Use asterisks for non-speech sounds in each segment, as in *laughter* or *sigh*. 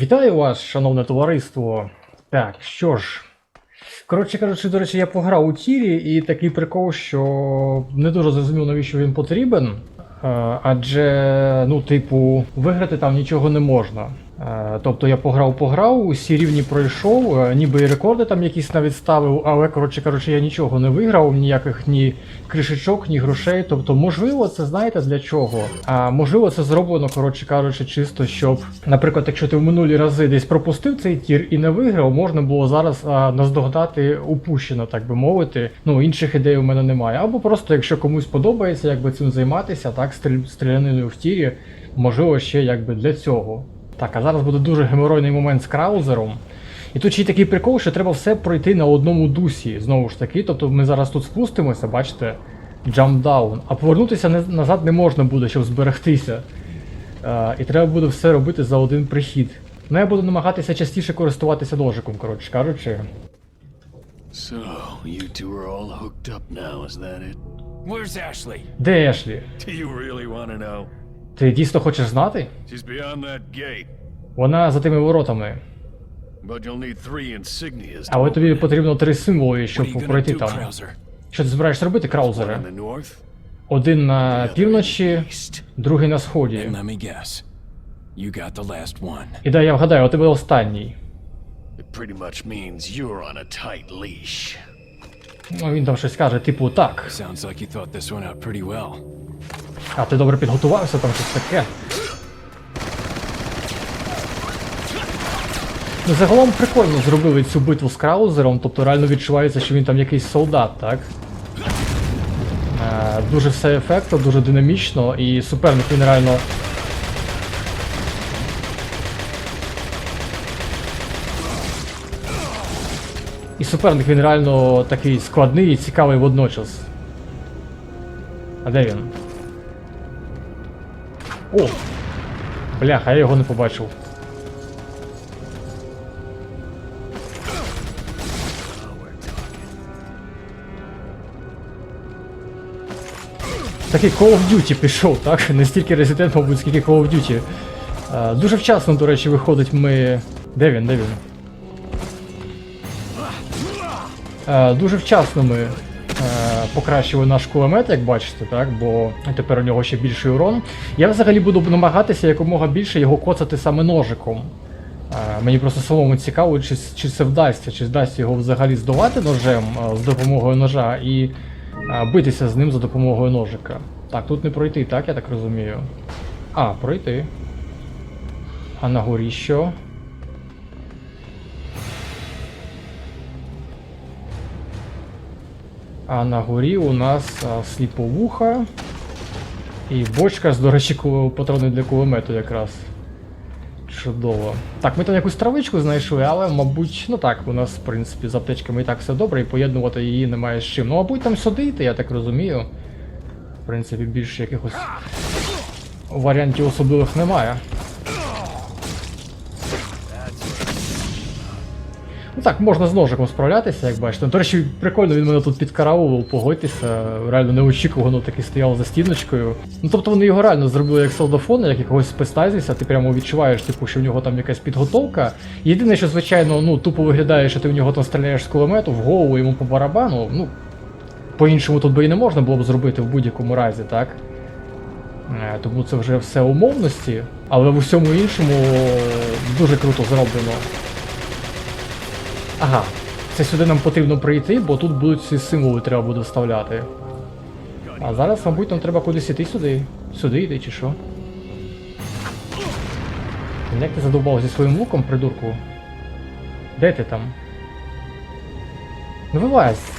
Вітаю вас, шановне товариство. Так, що ж. Коротше кажучи, до речі, я пограв у тірі, і такий прикол, що не дуже зрозумів, навіщо він потрібен. Е, Адже, ну, типу, виграти там нічого не можна. Е, Тобто я пограв, пограв, усі рівні пройшов, е, ніби і рекорди там якісь навіть ставив, але коротше кажучи, я нічого не виграв, ніяких ні кришечок, ні грошей. Тобто, можливо, це знаєте для чого? А можливо, це зроблено, коротше кажучи, чисто щоб, наприклад, якщо ти в минулі рази десь пропустив цей тір і не виграв, можна було зараз а, наздогнати упущено, так би мовити. Ну інших ідей у мене немає. Або просто, якщо комусь подобається, якби цим займатися, так, стріляниною в тірі, можливо, ще якби для цього. Так, а зараз буде дуже геморойний момент з краузером. І тут ще й такий прикол, що треба все пройти на одному дусі. Знову ж таки, тобто ми зараз тут спустимося, бачите, jump down, а повернутися не, назад не можна буде, щоб зберегтися. Е, і треба буде все робити за один прихід. Ну я буду намагатися частіше користуватися ножиком, коротше кажучи. So, you two are all hooked up now, is that it? Where's Ashley? Де Ешлі? Do you really want to know? Ти дійсно хочеш знати? Вона за тими воротами. Але тобі потрібно три символи, щоб пройти там. Що ти збираєшся робити, краузере? Один на півночі, другий на сході. І дай я вгадаю, у тебе останній. Ну, він там щось каже, типу, так. А ти добре підготувався, там щось таке. Ну, загалом прикольно зробили цю битву з Краузером, тобто реально відчувається, що він там якийсь солдат, так? Е, дуже все ефектно, дуже динамічно, і суперник він реально. І суперник він реально такий складний і цікавий водночас. А де він? О! Бляха, я його не побачив. Такий Call of Duty пішов, так? Не стільки Resident, мабуть, скільки Call of Duty. Е, дуже вчасно, до речі, виходить ми. Де він? Де він? Е, дуже вчасно ми е, покращили наш кулемет, як бачите, так? Бо тепер у нього ще більший урон. Я взагалі буду намагатися якомога більше його коцати саме ножиком. Е, мені просто самому цікаво, чи, чи це вдасться, чи вдасться його взагалі здолати ножем е, з допомогою ножа і е, битися з ним за допомогою ножика. Так, тут не пройти, так, я так розумію. А, пройти. А на горі що? А на горі у нас а, сліповуха і бочка з, до речі, патрони для кулемету якраз. Чудово. Так, ми там якусь травичку знайшли, але, мабуть, ну так, у нас, в принципі, з аптечками і так все добре, і поєднувати її немає з чим. Ну, мабуть, там сюди йти, я так розумію. В принципі, більше якихось варіантів особливих немає. Ну так, можна з ножиком справлятися, як бачите. До речі, прикольно він мене тут підкараулив, погодьтеся. Реально неочікувано таки стояв за стіночкою. Ну тобто вони його реально зробили як солдафон, як якогось спецтазіса, ти прямо відчуваєш, типу, що в нього там якась підготовка. Єдине, що, звичайно, ну, тупо виглядає, що ти в нього там стріляєш з кулемету, в голову йому по барабану. Ну, по-іншому тут би і не можна було б зробити в будь-якому разі, так? Е, Тому це вже все умовності, але в усьому іншому дуже круто зроблено. Ага, це сюди нам потрібно прийти, бо тут будуть ці символи треба буде вставляти. А зараз, мабуть, нам треба кудись іти сюди. Сюди йти чи що? Як ти задовбав зі своїм луком, придурку? Де ти там? Ну вилазь!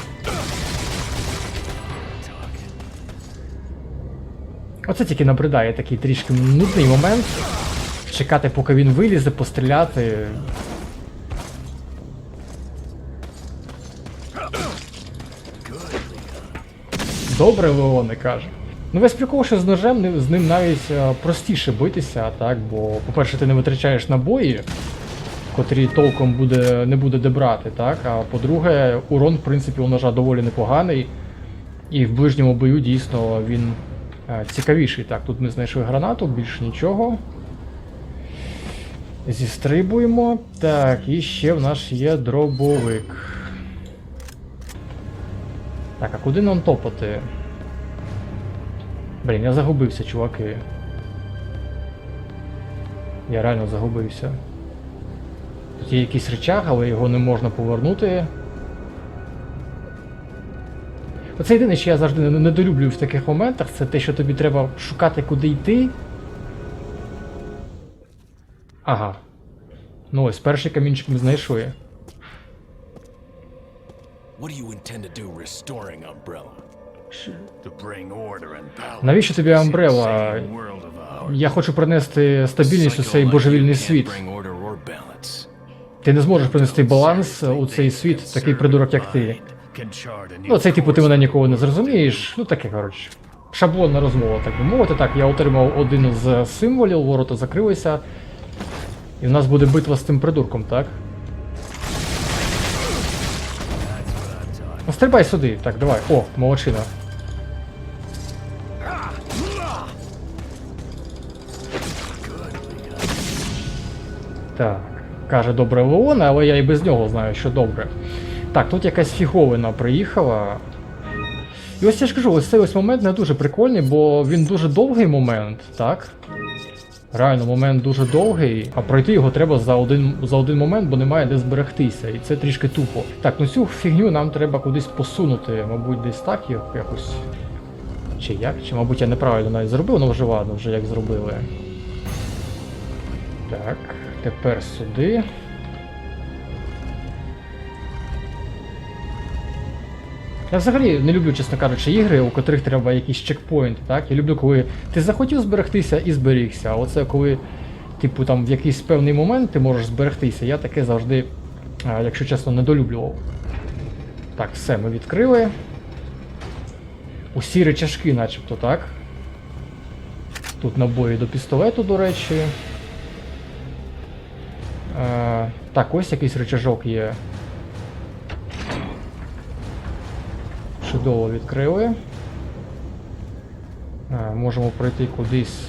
Оце тільки набридає такий трішки нудний момент. Чекати, поки він вилізе, постріляти. Добре, Леоне каже. Ну весь прикол, що з ножем з ним навіть е, простіше битися, так, бо, по-перше, ти не витрачаєш набої, котрі толком буде, не буде де брати, так? А по-друге, урон, в принципі, у ножа доволі непоганий. І в ближньому бою дійсно він е, цікавіший. Так, тут ми знайшли гранату, більш нічого. Зістрибуємо. Так, і ще в нас є дробовик. Так, а куди нам топати? Блін, я загубився, чуваки. Я реально загубився. Тут є якийсь рычаг, але його не можна повернути. Оце єдине, що я завжди недолюблюю в таких моментах, це те, що тобі треба шукати, куди йти. Ага. Ну ось, перший камінчик ми знайшли. What do you intend to do restoring Umbrella? To bring order and balance. Навіщо тобі Umbrella? insane world of ours. Я хочу принести стабільність у цей божевільний світ. bring order or balance. Ти не зможеш принести баланс у цей світ, такий придурок, як ти. Ну, цей типу ти мене ніколи не зрозумієш. Ну таке, коротше. Шаблонна розмова, так би мовити. Так, я отримав один з символів, ворота закрилися. І в нас буде битва з тим придурком, так? Стрибай сюди. Так, давай. О, молодчина. Так, каже добре Леон, але я і без нього знаю, що добре. Так, тут якась фіговина приїхала. І ось я ж кажу, ось цей ось момент не дуже прикольний, бо він дуже довгий момент, так? Реально, момент дуже довгий, а пройти його треба за один, за один момент, бо немає де зберегтися, і це трішки тупо. Так, ну цю фігню нам треба кудись посунути, мабуть, десь так якось. Чи як? Чи, мабуть, я неправильно навіть зробив, ну вже ладно, вже як зробили. Так, тепер сюди. Я взагалі не люблю, чесно кажучи, ігри, у котрих треба якісь чекпоінти, так? Я люблю, коли ти захотів зберегтися і зберігся. А оце коли, типу, там в якийсь певний момент ти можеш зберегтися, я таке завжди, якщо чесно, недолюблював. Так, все, ми відкрили. Усі речашки, начебто, так? Тут набої до пістолету, до речі. Е, так, ось якийсь речажок є. Чудово відкрили. Е, можемо пройти кудись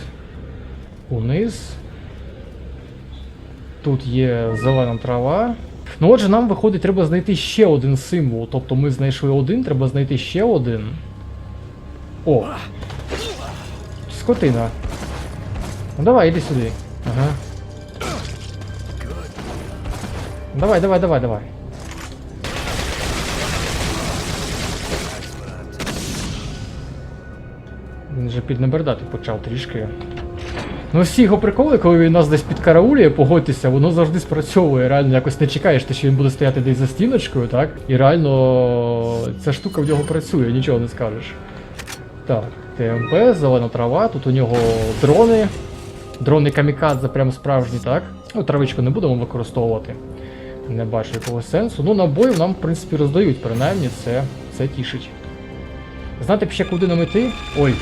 униз. Тут є зелена трава. Ну отже, нам виходить, треба знайти ще один символ. Тобто ми знайшли один, треба знайти ще один. О! Скотина. Ну давай, іди сюди. Ага. Давай, давай, давай, давай. Вже піднабердати почав трішки. Ну всі його приколи, коли він нас десь підкараулює, погодьтеся, воно завжди спрацьовує. Реально якось не чекаєш, ти, що він буде стояти десь за стіночкою, так? І реально ця штука в нього працює, нічого не скажеш. Так, ТМП, зелена трава, тут у нього дрони. Дрони камікадзе прям справжні, так? Ну, травичку не будемо використовувати. Не бачу якогось сенсу. Ну, набоїв нам, в принципі, роздають, принаймні, це, це тішить. Знати б ще куди нам іти? Ой.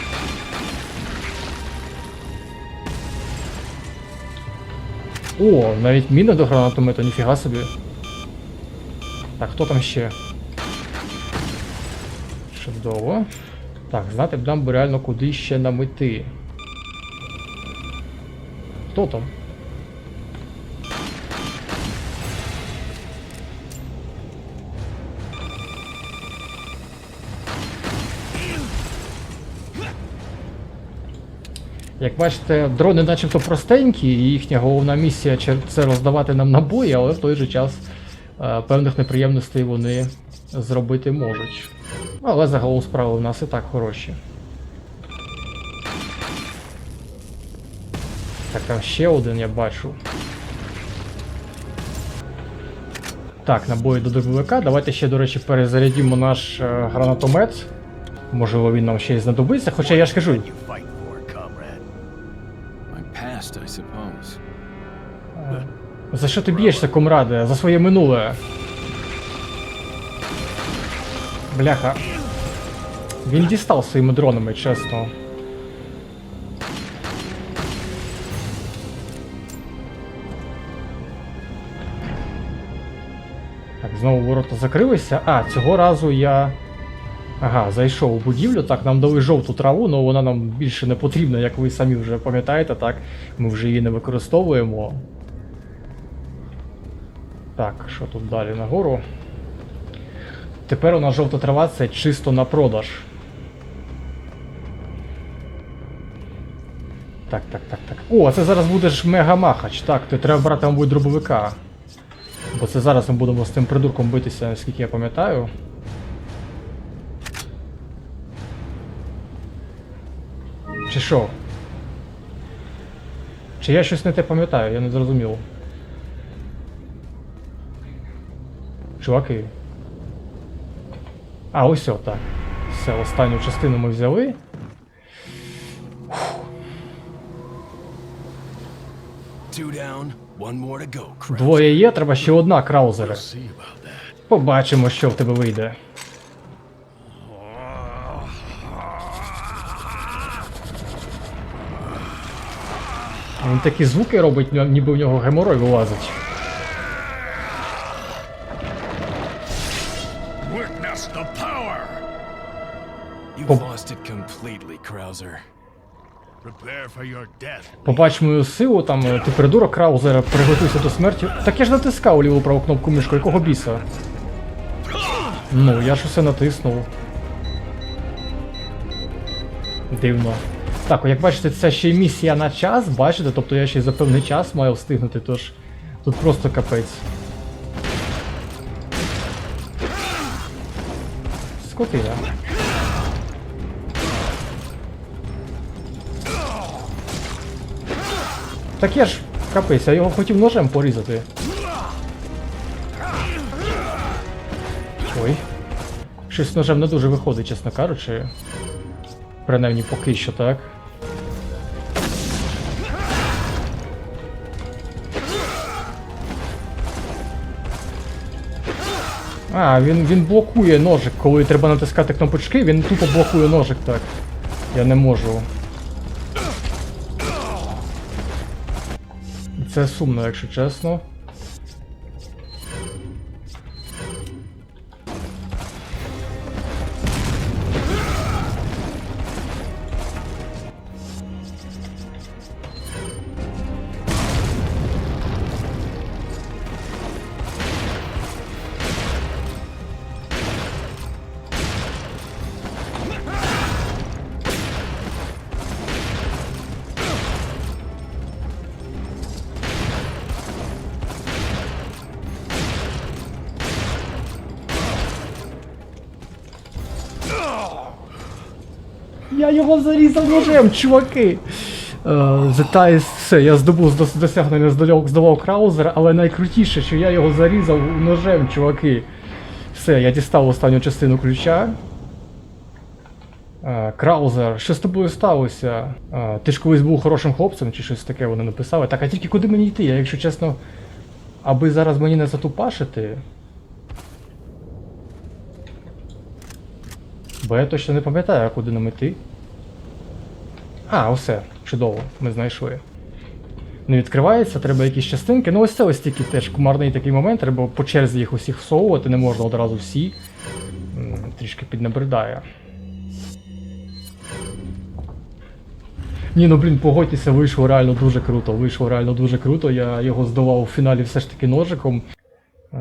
О, навіть міна до гранатомета, ніфіга собі. Так, хто там ще? Чудово. Так, знати б нам реально куди ще нам іти. Хто там? Як бачите, дрони начебто простенькі, і їхня головна місія це роздавати нам набої, але в той же час е, певних неприємностей вони зробити можуть. Але загалом справи у нас і так хороші. Так, там ще один я бачу. Так, набої до дробовика. Давайте ще, до речі, перезарядімо наш е, гранатомет. Можливо, він нам ще й знадобиться. Хоча я ж кажу, За що ти б'єшся, комраде? За своє минуле. Бляха. Він дістав своїми дронами, чесно. Так, знову ворота закрилися. А, цього разу я. Ага, зайшов у будівлю. Так, нам дали жовту траву, але вона нам більше не потрібна, як ви самі вже пам'ятаєте, так. Ми вже її не використовуємо. Так, що тут далі нагору? Тепер у нас жовта трава це чисто на продаж. Так, так, так, так. О, це зараз буде ж мегамахач. Так, то треба брати, мабуть, дробовика. Бо це зараз ми будемо з тим придурком битися, наскільки я пам'ятаю. Чи що? Чи я щось не те пам'ятаю, я не зрозумів. Чуваки. А, ось так. Все, останню частину ми взяли. Двоє є, треба ще одна краузера. Побачимо, що в тебе вийде. Він такі звуки робить, ніби в нього геморой вилазить. Побач мою силу, там е, ти придурок краузера, приготуйся до смерті. Так я ж натискав ліву праву кнопку мишкою, якого біса? Ну, я ж усе натиснув. Дивно. Так, як бачите, це ще й місія на час, бачите, тобто я ще й за певний час маю встигнути, тож тут просто капець. Скотина. Так я ж капець, я його хотів ножем порізати. Ой. Щось ножем не дуже виходить, чесно кажучи. Принаймні поки що так. А, він, він блокує ножик, коли треба натискати кнопочки, він тупо блокує ножик так. Я не можу. Це сумно, якщо чесно. Я його зарізав ножем, чуваки! Uh, Зетає все, я здобув досягнення здолав, краузера, але найкрутіше, що я його зарізав ножем, чуваки. Все, я дістав останню частину ключа. Е, Краузер, що з тобою сталося? Е, ти ж колись був хорошим хлопцем, чи щось таке вони написали. Так, а тільки куди мені йти? Я, якщо чесно, аби зараз мені не затупашити. Бо я точно не пам'ятаю, куди нам іти. А, усе, чудово, ми знайшли. Не відкривається, треба якісь частинки. Ну ось це ось тільки теж кумарний такий момент, треба по черзі їх усіх всовувати, не можна одразу всі. Трішки піднабридає. Ні, ну блін, погодьтеся, вийшло реально дуже круто. Вийшло реально дуже круто. Я його здавав у фіналі все ж таки ножиком.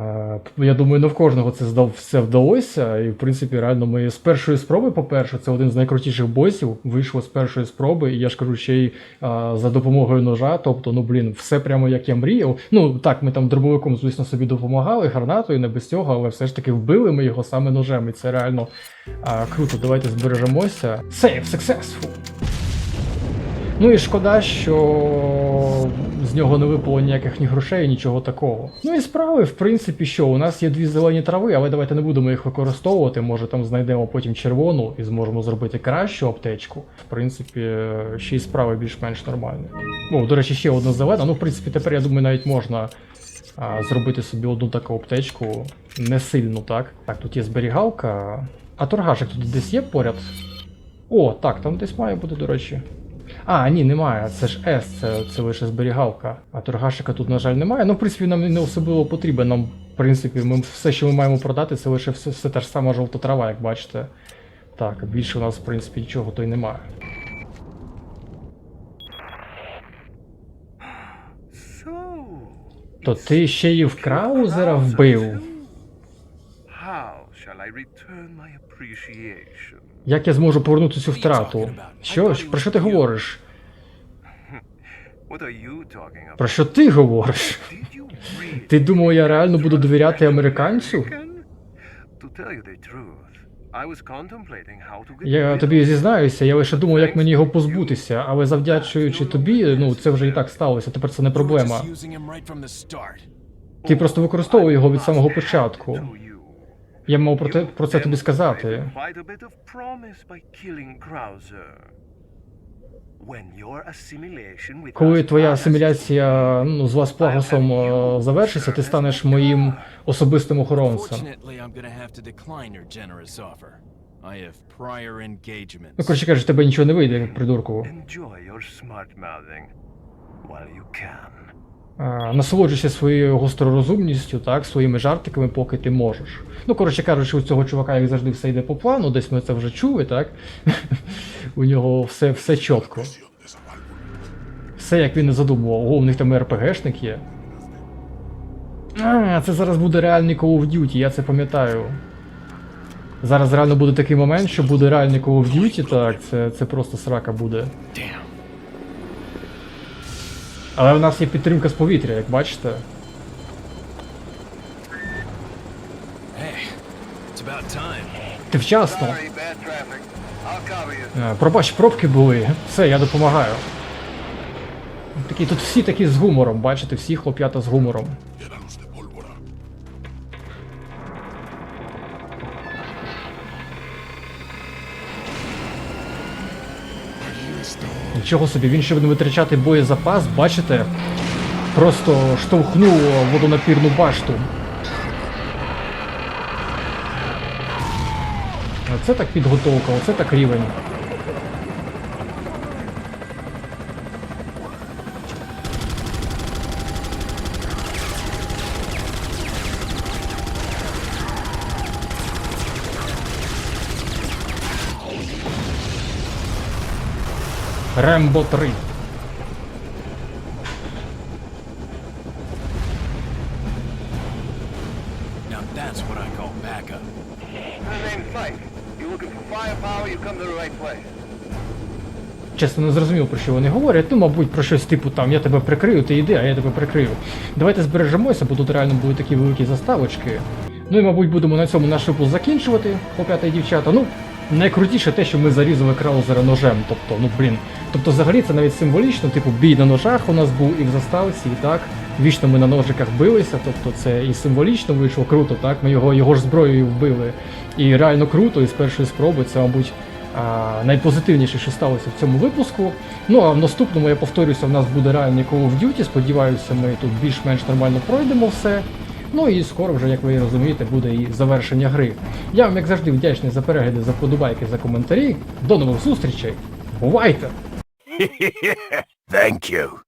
Е, Я думаю, не в кожного це все вдалося. І в принципі, реально, ми з першої спроби, по-перше, це один з найкрутіших босів. Вийшло з першої спроби, і я ж кажу, ще й а, за допомогою ножа. Тобто, ну блін, все прямо як я мріяв. Ну так, ми там дробовиком, звісно, собі допомагали, гранатою, не без цього, але все ж таки вбили ми його саме ножем. І це реально а, круто. Давайте збережемося. Save successful! Ну і шкода, що з нього не випало ніяких ні грошей, нічого такого. Ну і справи, в принципі, що у нас є дві зелені трави, але давайте не будемо їх використовувати. Може там знайдемо потім червону і зможемо зробити кращу аптечку. В принципі, ще й справи більш-менш нормальні. Ну, до речі, ще одна зелена. Ну, в принципі, тепер я думаю, навіть можна зробити собі одну таку аптечку. Не сильно, так. Так, тут є зберігалка. А торгашик тут десь є поряд. О, так, там десь має бути, до речі. А, ні, немає. Це ж S, це, це лише зберігалка. А торгашика тут, на жаль, немає. Ну, в принципі, нам не особливо потрібен. Нам, в принципі, ми все, що ми маємо продати, це лише все, все та ж сама жовта трава, як бачите. Так, більше у нас, в принципі, нічого то й немає. То ти ще й в Краузера вбив. Як я зможу повернути цю втрату? Що ж, про що ти говориш? What are you talking about? Про *laughs* що ти говориш? Ти думав, я реально буду довіряти американцю? Я тобі зізнаюся, я лише думав, як мені його позбутися, але завдячуючи тобі, ну це вже і так сталося, тепер це не проблема. Ти просто використовуй його від самого початку. Я мав про, те, про це тобі сказати. Коли твоя асиміляція ну, з вас плагосом е, завершиться, ти станеш моїм особистим охоронцем. Ну, коротше кажучи, тебе нічого не вийде, придурку. Enjoy your smart mouthing while you can. А, насолоджуйся своєю гостророзумністю, так, своїми жартиками, поки ти можеш. Ну, коротше кажучи, у цього чувака, як завжди, все йде по плану, десь ми це вже чули, так? *laughs* у нього все, все чітко. Все, як він і задумував. О, у них там РПГшник є. А, це зараз буде реальний Call of Duty, я це пам'ятаю. Зараз реально буде такий момент, що буде реальний Call of Duty, так, це, це просто срака буде. Але в нас є підтримка з повітря, як бачите. Ти вчасно. Е, Пробач, пробки були. Все, я допомагаю. Такі, тут всі такі з гумором, бачите, всі хлоп'ята з гумором. Нічого собі, він щоб не витрачати боєзапас, бачите? Просто штовхнув водонапірну башту. Оце так підготовка, оце так рівень. Рембо 3. Now that's what I call backup. My name's Mike. You looking for firepower, you come to the right place. Чесно, не зрозумів, про що вони говорять. Ну, мабуть, про щось типу там я тебе прикрию, ти йди, а я тебе прикрию. Давайте збережемося, бо тут реально будуть такі великі заставочки. Ну і мабуть будемо на цьому наш випуск закінчувати, хлоп'ята і дівчата. Ну, найкрутіше те, що ми зарізали краузера ножем. Тобто, ну блін. Тобто, взагалі це навіть символічно, типу, бій на ножах у нас був і в заставці, і так. Вічно ми на ножиках билися, тобто це і символічно вийшло круто, так? Ми його, його ж зброєю вбили. І реально круто, і з першої спроби це, мабуть, найпозитивніше, що сталося в цьому випуску. Ну а в наступному, я повторюся, в нас буде реальний Call of Duty. Сподіваюся, ми тут більш-менш нормально пройдемо все. Ну і скоро вже, як ви розумієте, буде і завершення гри. Я вам, як завжди, вдячний за перегляди, за подобайки, за коментарі. До нових зустрічей. Бувайте! *laughs* Thank you.